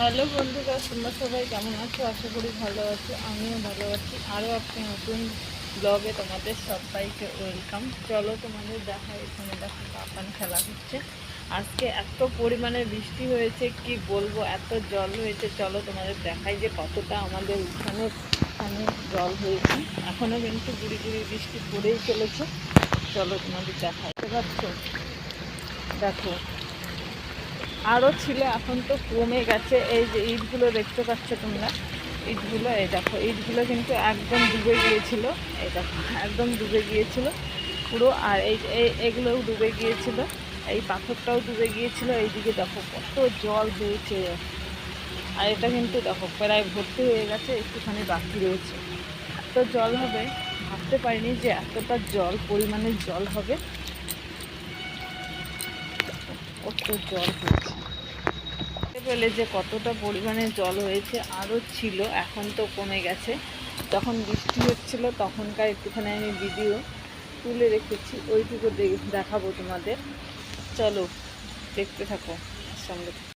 Hello বন্ধুরা, তোমরা সবাই কেমন আছো? আশা করি ভালো আছো, আমিও ভালো আছি। আরও একটি নতুন ব্লগে তোমাদের সবাইকে ওয়েলকাম চলো তোমাদের দেখা, এখানে দেখো কাপান খেলা হচ্ছে। আজকে এত পরিমাণে বৃষ্টি হয়েছে, কি বলব, এত জল হয়েছে। চলো তোমাদের দেখাই যে কতটা আমাদের উঠানে এখানে জল হয়েছে। এখনও কিন্তু গুড়ি গুড়ি বৃষ্টি পড়েই চলেছে। চলো তোমাদের দেখাই। বুঝতে পারছ দেখো আরও ছিল, এখন তো কমে গেছে। এই যে ইটগুলো দেখতে পাচ্ছ তোমরা? ইটগুলো, এই দেখো, ইটগুলো কিন্তু একদম ডুবে গিয়েছিল। এই দেখো, একদম ডুবে গিয়েছিল পুরো। আর এই এগুলোও ডুবে গিয়েছিল। এই পাথরটাও ডুবে গিয়েছিল। এইদিকে দেখো কত জল হয়েছে আর এটা কিন্তু দেখো, প্রায় ভর্তি হয়ে গেছে, একটুখানি বাকি রয়েছে। এত জল হবে, ভাবতে পারিনি যে এতটা জল, পরিমাণে জল হবে। কত জল হয়েছে। পেলে যে কতটা পরিমাণে জল হয়েছে, আরও ছিল, এখন তো কমে গেছে। যখন বৃষ্টি হচ্ছিল, তখনকার একটুখানি আমি ভিডিও তুলে রেখেছি, ওইটুকু দেখাবো তোমাদের। চলো, দেখতে থাকো, সঙ্গে